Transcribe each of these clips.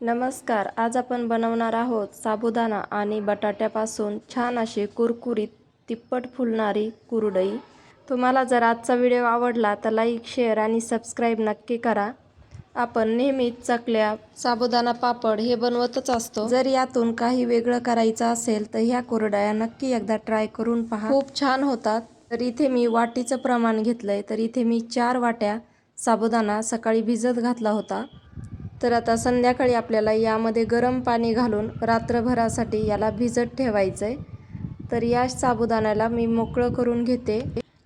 नमस्कार आज आपण बनवणार आहोत साबुदाणा आणि बटाट्यापासून छान अशी कुरकुरीत तिप्पट फुलणारी कुरडई. तुम्हाला जर आजचा व्हिडिओ आवडला तर लाईक शेअर आणि सबस्क्राईब नक्की करा. आपण नेहमीच चकल्या साबुदाणा पापड हे बनवतच असतो. जर यातून काही वेगळं करायचं असेल तर ह्या कुरडया नक्की एकदा ट्राय करून पहा. खूप छान होतात. तर इथे मी वाटीचं प्रमाण घेतलंय. तर इथे मी चार वाट्या साबुदाणा सकाळी भिजत घातला होता. तर आता संध्याकाळी आपल्याला यामध्ये गरम पाणी घालून रात्रभरासाठी याला भिजत ठेवायचं आहे तर या साबुदाण्याला मी मोकळं करून घेते.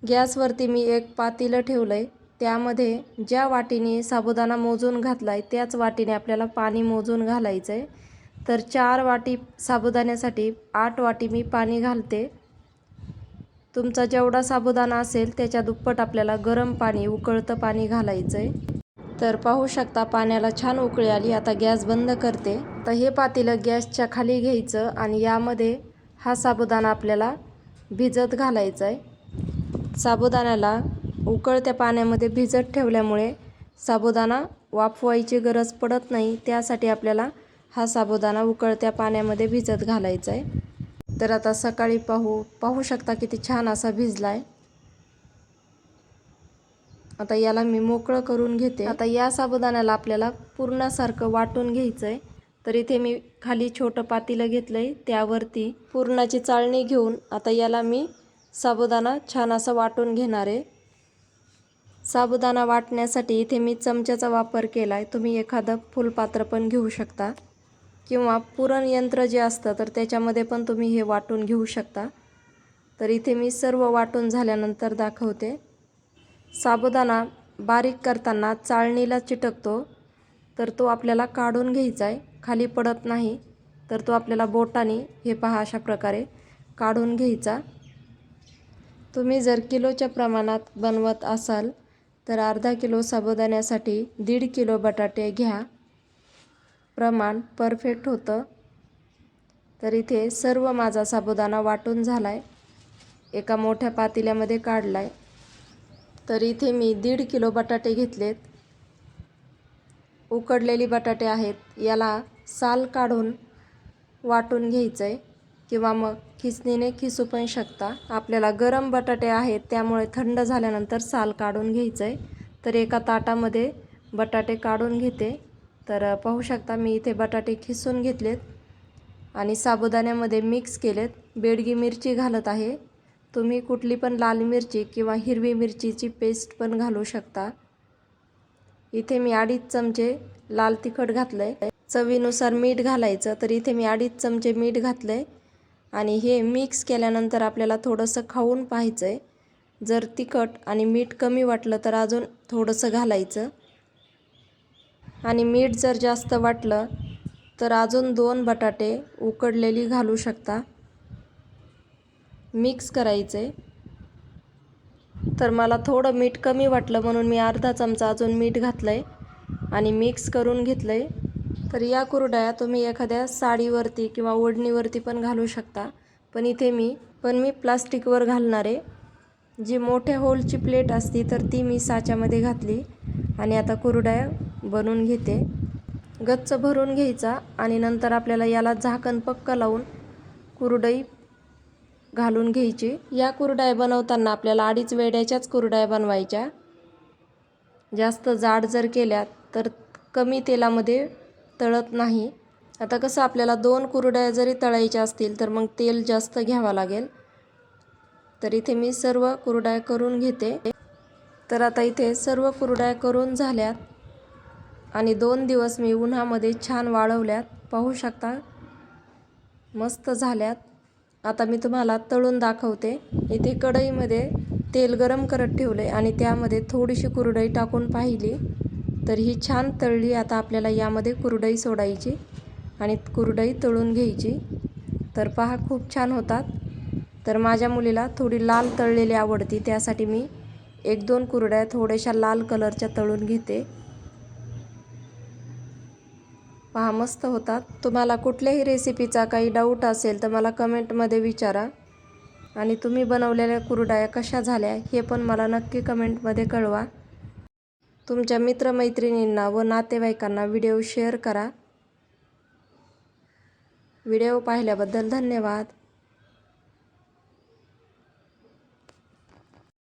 गॅसवरती मी एक पातेलं ठेवलं आहे त्यामध्ये ज्या वाटीने साबुदाणा मोजून घातला आहे त्याच वाटीने आपल्याला पाणी मोजून घालायचं आहे तर चार वाटी साबुदाण्यासाठी आठ वाटी मी पाणी घालते. तुमचा जेवढा साबुदाणा असेल त्याच्या दुप्पट आपल्याला गरम पाणी उकळतं पाणी घालायचं आहे तर पाहू शकता पाण्याला छान उकळी आली आता गॅस बंद करते. तर हे पातेलं गॅसच्या खाली घ्यायचं आणि यामध्ये हा साबुदाणा आपल्याला भिजत घालायचा आहे साबुदाण्याला उकळत्या पाण्यामध्ये भिजत ठेवल्यामुळे साबुदाणा वाफवायची गरज पडत नाही त्यासाठी आपल्याला हा साबुदाणा उकळत्या पाण्यामध्ये भिजत घालायचा आहे तर आता सकाळी पाहू पाहू शकता किती छान असा भिजला आहे आता याला मी मोकळं करून घेते. आता या साबुदाण्याला आपल्याला पूर्णासारखं वाटून घ्यायचं आहे तर इथे मी खाली छोटं पातीलं घेतलं आहे त्यावरती पूर्णाची चाळणी घेऊन आता याला मी साबुदाणा छान असं वाटून घेणार आहे. साबुदाणा वाटण्यासाठी इथे मी चमच्याचा वापर केला आहे तुम्ही एखादं फुलपात्र पण घेऊ शकता. किंवा पुरण यंत्र जे असतं तर त्याच्यामध्ये पण तुम्ही हे वाटून घेऊ शकता. तर इथे मी सर्व वाटून झाल्यानंतर दाखवते. साबुदाणा बारीक करताना चाळणीला चिटकतो तर तो आपल्याला काढून घ्यायचा आहे खाली पडत नाही तर तो आपल्याला बोटाने हे पहा अशा प्रकारे काढून घ्यायचा. तुम्ही जर किलोच्या प्रमाणात बनवत असाल तर अर्धा किलो साबुदाण्यासाठी दीड किलो बटाटे घ्या. प्रमाण परफेक्ट होतं. तर इथे सर्व माझा साबुदाणा वाटून झाला आहे एका मोठ्या पातेल्यामध्ये काढला आहे तर इथे मी दीड किलो बटाटे घेतलेत. उकडलेली बटाटे आहेत. याला साल काढून वाटून घ्यायचं आहे किंवा मग खिसणीने खिसू पण शकता. आपल्याला गरम बटाटे आहेत त्यामुळे थंड झाल्यानंतर साल काढून घ्यायचं आहे तर एका ताटामध्ये बटाटे काढून घेते. तर पाहू शकता मी इथे बटाटे खिसून घेतलेत आणि साबुदाण्यामध्ये मिक्स केलेत. बेडगी मिरची घालत आहे. तुम्ही कुठली पण लाल मिरची किंवा हिरवी मिरचीची पेस्ट पण घालू शकता. इथे मी अडीच चमचे लाल तिखट घातलं आहे चवीनुसार मीठ घालायचं तर इथे मी अडीच चमचे मीठ घातलं आहे आणि हे मिक्स केल्यानंतर आपल्याला थोडंसं खाऊन पाहायचं आहे जर तिखट आणि मीठ कमी वाटलं तर अजून थोडंसं घालायचं. आणि मीठ जर जास्त वाटलं तर अजून दोन बटाटे उकडलेली घालू शकता. मिक्स करायचे. तर मला थोडं मीठ कमी वाटलं म्हणून मी अर्धा चमचा अजून मीठ घातलं आहे आणि मिक्स करून घेतलं आहे तर या कुरड्या तुम्ही एखाद्या साडीवरती किंवा ओढणीवरती पण घालू शकता. पण इथे मी पण मी प्लास्टिकवर घालणार आहे. जी मोठ्या होलची प्लेट असती तर ती मी साच्यामध्ये घातली आणि आता कुरड्या बनवून घेते. गच्च भरून घ्यायचा आणि नंतर आपल्याला याला झाकण पक्क लावून कुरडई घालून घ्यायची. या कुरडाय बनवताना आपल्याला अडीच वेड्याच्याच कुरडाय बनवायच्या. जास्त जाड जर केल्या तर कमी तेलामध्ये तळत नाही. आता कसं आपल्याला दोन कुरड्या जरी तळायच्या असतील तर मग तेल जास्त घ्यावं लागेल. तर इथे मी सर्व कुरड्या करून घेते. तर आता इथे सर्व कुरड्या करून झाल्यात. आणि दोन दिवस मी उन्हामध्ये छान वाळवल्यात. पाहू शकता मस्त झाल्यात. आता मी तुम्हाला तळून दाखवते. इथे कढईमध्ये तेल गरम करत ठेवले आणि त्यामध्ये थोडीशी कुरडई टाकून पाहिली. तर ही छान तळली. आता आपल्याला यामध्ये कुरडई सोडायची आणि कुरडई तळून घ्यायची. तर पहा खूप छान होतात. तर माझ्या मुलीला थोडी लाल तळलेली आवडती. त्यासाठी मी एक दोन कुरड्या थोड्याशा लाल कलरच्या तळून घेते. पहा मस्त होतात. तुम्हाला कुठल्याही रेसिपीचा काही डाऊट असेल तर मला कमेंटमध्ये विचारा. आणि तुम्ही बनवलेल्या कुरडाया कशा झाल्या हे पण मला नक्की कमेंटमध्ये कळवा. तुमच्या मित्रमैत्रिणींना व नातेवाईकांना व्हिडिओ शेअर करा. व्हिडिओ पाहिल्याबद्दल धन्यवाद.